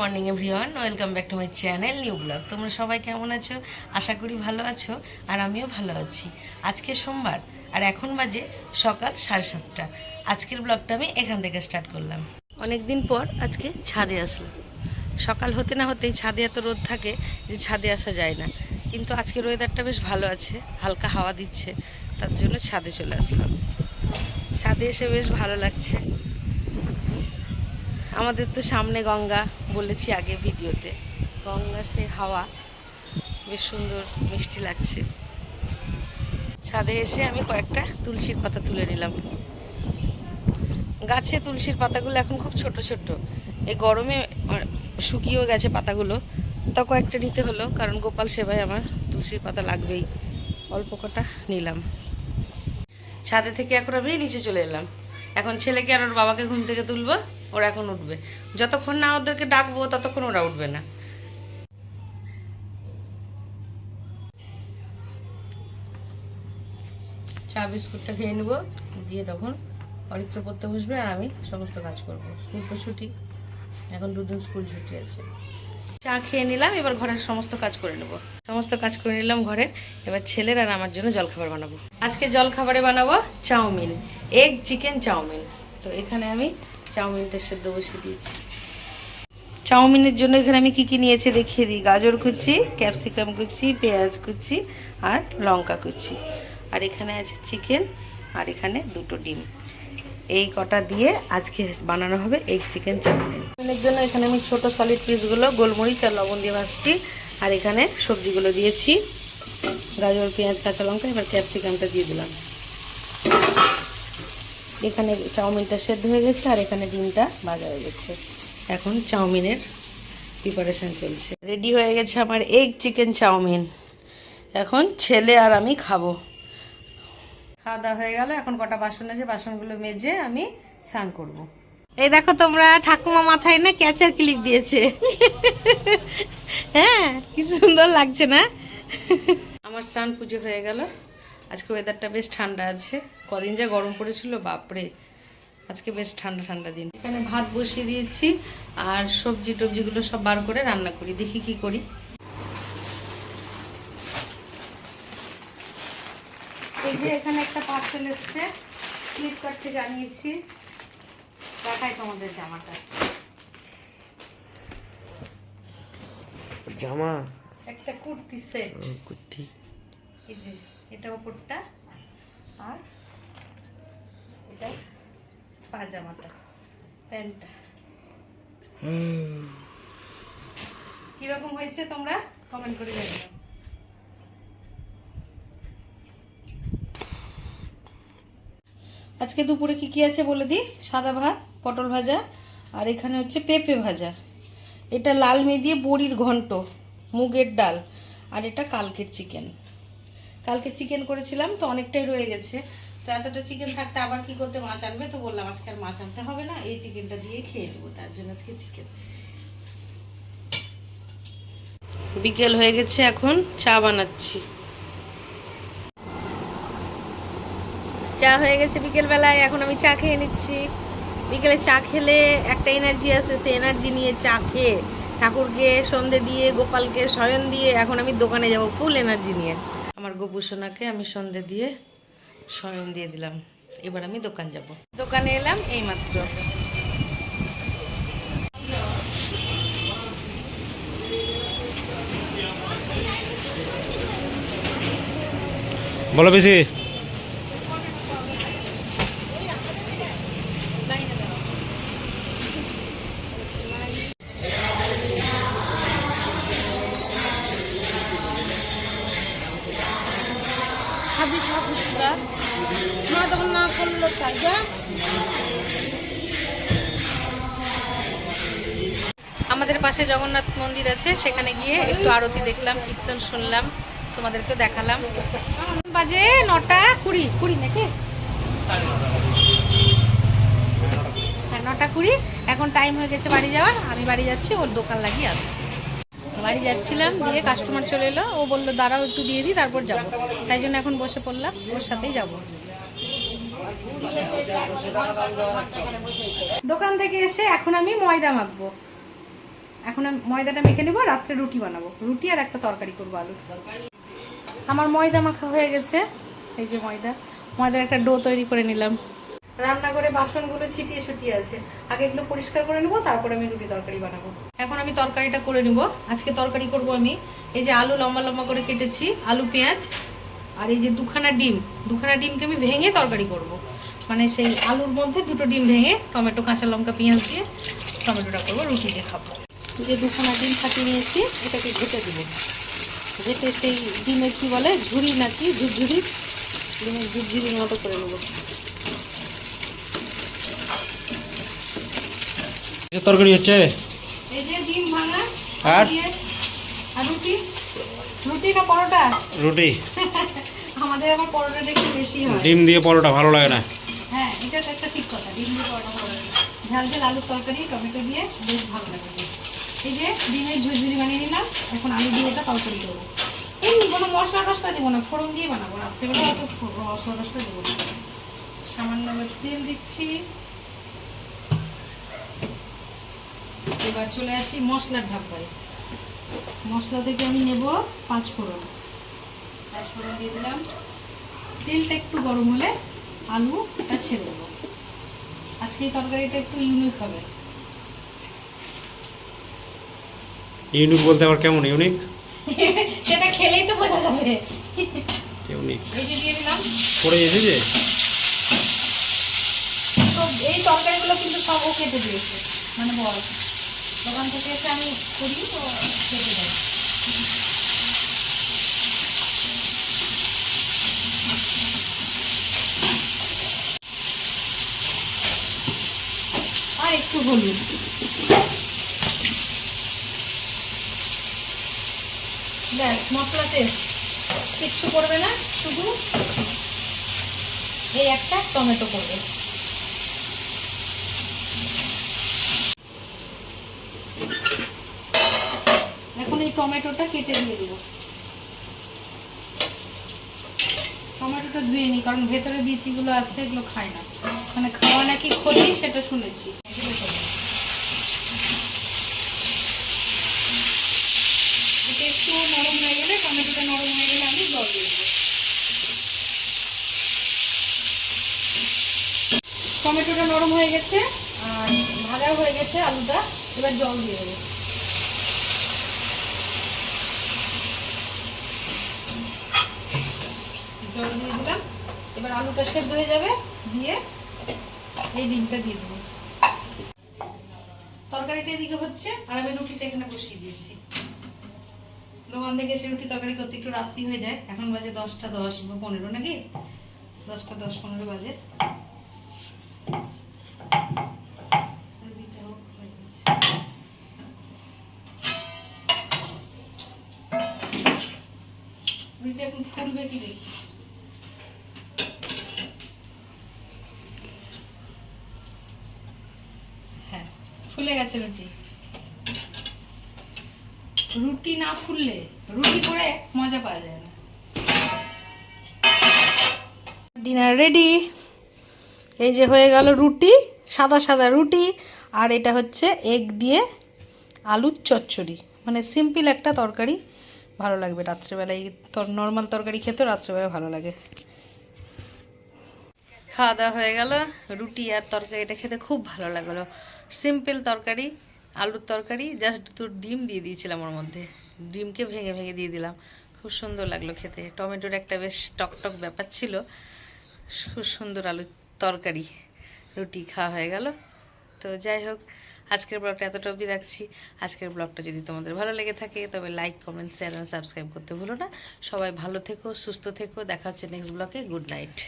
Morning everyone welcome back to my channel new blog তোমরা সবাই কেমন আছো? আশা করি ভালো আছো, আর আমিও ভালো আছি। আজকে সোমবার, আর এখন বাজে সকাল সাড়ে সাতটা। আজকের ব্লগটা আমি এখান থেকে স্টার্ট করলাম। অনেক দিন পর আজকে ছাদে আসলাম। সকাল হতে না হতেই ছাদে এত রোদ থাকে যে ছাদে আসা যায় না। কিন্তু আজকের ওয়েদারটা বেশ ভালো আছে, হালকা হাওয়া দিচ্ছে, তার জন্য ছাদে চলে আসলাম। ছাদে এসে বেশ ভালো লাগছে। আমাদের তো সামনে গঙ্গা বলেছি আগে ভিডিওতে। গঙ্গার সেই হাওয়া, বেশ সুন্দর, মিষ্টি লাগছে। ছাদে এসে আমি কয়েকটা তুলসীর পাতা তুলে নিলাম। গাছে তুলসীর পাতাগুলো এখন খুব ছোট ছোট। এই গরমে শুকিয়েও গেছে পাতাগুলো। তা কয়েকটা নিতে হলো, কারণ গোপাল সেবায় আমার তুলসীর পাতা লাগবেই। অল্প কটা নিলাম। ছাদে থেকে এখন আমি নিচে চলে এলাম। এখন ছেলেকে আর ওর বাবাকে ঘুম থেকে তুলবো। ওরা এখন উঠবে। যতক্ষণ না ওদেরকে ডাকবো ততক্ষণ ওরা উঠবে না। চা বিস্কুটটা খেয়ে নেব দিয়ে তখন অরিত্র পড়তে বসবে আর আমি সমস্ত কাজ করব। স্কুল তো ছুটি এখন দুদিন স্কুল ছুটি আছে। চা খেয়ে নিলাম এবার ঘরের সমস্ত কাজ করে নেব। সমস্ত কাজ করে নিলাম ঘরের এবার ছেলের আর আমার জন্য জলখাবার বানাবো। আজকে জলখাবারে বানাবো চাউমিন এগ চিকেন চাউমিন। তো এখানে আমি চাউমিনটা সেদ্ধ বসিয়ে দিয়েছি। চাউমিনের জন্য এখানে আমি কি কি নিয়েছি দেখিয়ে দিই। গাজর কুচি, ক্যাপসিকাম কুচি, পেঁয়াজ কুচি আর লঙ্কা কুচি। আর এখানে আছে চিকেন আর এখানে দুটো ডিম। এই কটা দিয়ে আজকে বানানো হবে এগ চিকেন চাউমিন। চাউমিনের জন্য এখানে আমি ছোট সলিড পিসগুলো গোলমরিচ আর লবণ দিয়ে ভাজছি। আর এখানে সবজিগুলো দিয়েছি। গাজর, পেঁয়াজ, কাঁচা লঙ্কা, এবার ক্যাপসিকামটা দিয়ে দিলাম। এখানে চাউমিনটা সেদ্ধ হয়ে গেছে আর এখানে ডিমটা ভাজা হয়ে গেছে। এখন চাউমিনের প্রিপারেশন চলছে। রেডি হয়ে গেছে আমার এগ চিকেন চাউমিন। এখন ছেলে আর আমি খাব। খাওয়া দাওয়া হয়ে গেল, এখন কটা বাসন আছে, বাসনগুলো মেজে আমি স্নান করব। এই দেখো তোমরা, ঠাকুমা মাথায় না ক্যাচার ক্লিপ দিয়েছে। হ্যাঁ কি সুন্দর লাগছে না? আমার স্নান পুজো হয়ে গেল। আজকে ওয়েদারটা বেশ ঠান্ডা আছে। কদিন যা গরম পড়েছিল বাপরে! আজকে বেশ ঠান্ডা ঠান্ডা দিন। এখানে ভাত বসিয়ে দিয়েছি আর সবজি টবজিগুলো সব বার করে রান্না করি দেখি কি করি। এই যে এখানে একটা পার্সেল এসছে ফ্লিপকার্ট থেকে আনিয়েছি। দেখাই তোমাদের জামাটা। জামা? একটা কুর্তি সেট কুর্তি। এই যে। এটা ওপরটা আর এটা পাজামাটা, প্যান্টটা। কীরকম হয়েছে তোমরা কমেন্ট করে জানিও। আজকে দুপুরে কি কি আছে বলে দিই? সাদা ভাত, পটল ভাজা আর এখানে হচ্ছে পেঁপে ভাজা। এটা লাল মেয়ে দিয়ে বড়ির ঘন্ট, মুগের ডাল আর এটা কালকের চিকেন কালকে চিকেন করেছিলাম তো অনেকটাই রয়ে গেছে। তো এতটা চিকেন থাকতে আবার কি করতে মাছ আনবে? তো বললাম আজকে আর মাছ আনতে হবে না, এই চিকেনটা দিয়ে খেয়ে নেব, তার জন্য আজকে চিকেন বিকেল হয়ে গেছে এখন, চা বানাচ্ছি। চা হয়ে গেছে বিকেল বেলায় এখন আমি চা খেয়ে নিচ্ছি। বিকেলে চা খেলে একটা এনার্জি আসে, সেই এনার্জি নিয়ে চা খেয়ে ঠাকুরকে, সন্ধে দিয়ে, গোপালকে শয়ন দিয়ে, এখন আমি দোকানে যাব ফুল এনার্জি নিয়ে। আমার গোপুসোনাকে আমি সন্ধে দিয়ে শয়ন দিয়ে দিলাম। এবার আমি দোকান যাব। দোকানে এলাম এই মাত্র বলো বেশি আমাদের পাশে জগন্নাথ মন্দির আছে, সেখানে গিয়ে একটু আরতি দেখলাম, কীর্তন শুনলাম, তোমাদেরকে দেখালাম। বাজে নটা কুড়ি কুড়ি নাকি? হ্যাঁ নটা কুড়ি, এখন টাইম হয়ে গেছে বাড়ি যাওয়ার, আমি বাড়ি যাচ্ছি, ওর দোকান লাগিয়ে আসছি। বাড়ি যাচ্ছিলাম, দিয়ে কাস্টমার চলে এলো, ও বলল, দাঁড়াও, একটু দিয়ে দিই, তারপর যাব। তাই জন্য এখন বসে পড়লাম, ওর সাথেই যাব। দোকান থেকে এসে এখন আমি ময়দা মাখবো। এখন আমি ময়দাটা মেখে নেব, রাত্রে রুটি বানাবো। রুটি আর একটা তরকারি করব তরকারি আমার ময়দা মাখা হয়ে গেছে। এই যে ময়দা। ময়দার একটা ডো তৈরি করে নিলাম। রান্নাঘরে বাসনগুলো ছিটিয়ে ছুটিয়ে আছে। আগে এগুলো পরিষ্কার করে নেব, তারপরে আমি রুটি তরকারি বানাবো। এখন আমি তরকারিটা করে নেব। আজকে তরকারি করব আমি। এই যে আলু লম্বা লম্বা করে কেটেছি, আলু, পেঁয়াজ আর এই যে দুখানা ডিম। দুখানা ডিমকে আমি ভেঙে তরকারি করব। মানে সেই আলুর মধ্যে দুটো ডিম ভেঙে টমেটো কাঁচা লঙ্কা পেঁয়াজ দিয়ে টমেটোটা করব রুটি দিয়ে খাব। যে দুখানা ডিম ফাটিয়ে নিয়েছি এটাকে ঘেটে দেবো। ঘেটে সেই ডিমের কি বলে ঝুড়ি নাকি ঝুরঝুরি ডিমের ঝুরঝুরির মতো করে নেব। তরকারি হচ্ছে? এই যে ডিম ভাঙা আর? আর রুটি? রুটি না পরোটা? রুটি। আমাদের আবার পরোটাটা একটু বেশি হয়। ডিম দিয়ে পরোটা ভালো লাগে না? হ্যাঁ এটা তো একটা ঠিক কথা ডিম দিয়ে পরোটা ভালো লাগে ঝাল ঝাল আলুর তরকারি টমেটো দিয়ে বেশ ভালো লাগে এই যে ডিমের ঝুরঝুরি বানিয়ে নিলাম এখন আলু দিয়ে এটা তরকারি করব। এই কোনো মশলা টসলা দেবো না ফোড়ন দিয়ে বানাবো। রাত্রেবেলা অত মশলা টসলা দেবো না। সামান্য তেল দিচ্ছি। এবার চলে আসি মশলার ঢাকায়। মশলা থেকে আমি নেব পাঁচ ফোড়ন। পাঁচ ফোড়ন দিয়ে দিলাম। তেলটা একটু গরম হলে আলুটা ছেড়ে দেবো। আজকে এই তরকারিটা একটু ইউনিক হবে। ইউনিক বলতে আবার কেমন? ইউনিক সেটা খেলেই তো বোঝা যাবে। ইউনিক এই যে দিয়ে দিলাম। গেছে যে? তো এই তরকারিগুলো কিন্তু সব ও কেটে দিয়েছে মানে বড়। দোকান থেকে এসে আমি করি তো কেটে দেয় আর হলুদ। ব্যাস, মশলা শেষ। কিচ্ছু করবে না, শুধু এই একটা টমেটো করবে। এখন এই টমেটোটা কেটে দিয়ে দেবো। টমেটোটা ধুয়ে নিই কারণ ভেতরে বিচিগুলো আছে, এগুলো খায় না। মানে খাওয়া নাকি ক্ষতি সেটা শুনেছি। একটু নরম হয়ে গেলে, টমেটোটা নরম হয়ে গেলে আমি জল দিয়ে দেবো। টমেটোটা নরম হয়ে গেছে, আর ভাজা হয়ে গেছে আলুটা, এবার জল দিয়ে দেবো। জল দিয়ে দিলাম, এবার আলুটা সেদ্ধ হয়ে যাবে, দিয়ে এই ডিমটা দিয়ে দেবো। তরকারিটা এদিকে হচ্ছে, আর আমি রুটিটা এখানে বসিয়ে দিয়েছি। দোকান থেকে এসে রুটি তরকারি করতে একটু রাত্রি হয়ে যায়। এখন বাজে দশটা দশ বা পনেরো নাকি? দশটা দশ, পনেরো বাজে। রুটিটা এখন ফুলবে কি দেখি হ্যাঁ ফুলে গেছে রুটি। রুটি না ফুললে রুটি করে মজা পাওয়া যায় না। ডিনার রেডি এই যে হয়ে গেল রুটি, সাদা সাদা রুটি, আর এটা হচ্ছে এগ দিয়ে আলুর চচ্চড়ি। মানে সিম্পল একটা তরকারি, ভালো লাগবে রাত্রেবেলায়। নর্মাল তরকারি খেতেও রাত্রেবেলা ভালো লাগে। খাওয়া দাওয়া হয়ে গেল। রুটি আর তরকারিটা খেতে খুব ভালো লাগল। সিম্পল তরকারি, আলুর তরকারি জাস্ট দুটো ডিম দিয়ে দিয়েছিলাম ওর মধ্যে। ডিমকে ভেঙে ভেঙে দিয়ে দিলাম। খুব সুন্দর লাগল খেতে। টমেটোর একটা বেশ টকটক ব্যাপার ছিল। খুব সুন্দর আলুর তরকারি, রুটি খাওয়া হয়ে গেল। তো যাই হোক, আজকের ব্লগটা এতটা অবধি রাখছি। আজকের ব্লগটা যদি তোমাদের ভালো লেগে থাকে, তবে লাইক কমেন্ট শেয়ার সাবস্ক্রাইব করতে ভুলো না। সবাই ভালো থেকো, সুস্থ থেকো। দেখা হচ্ছে নেক্সট ব্লগে। Good night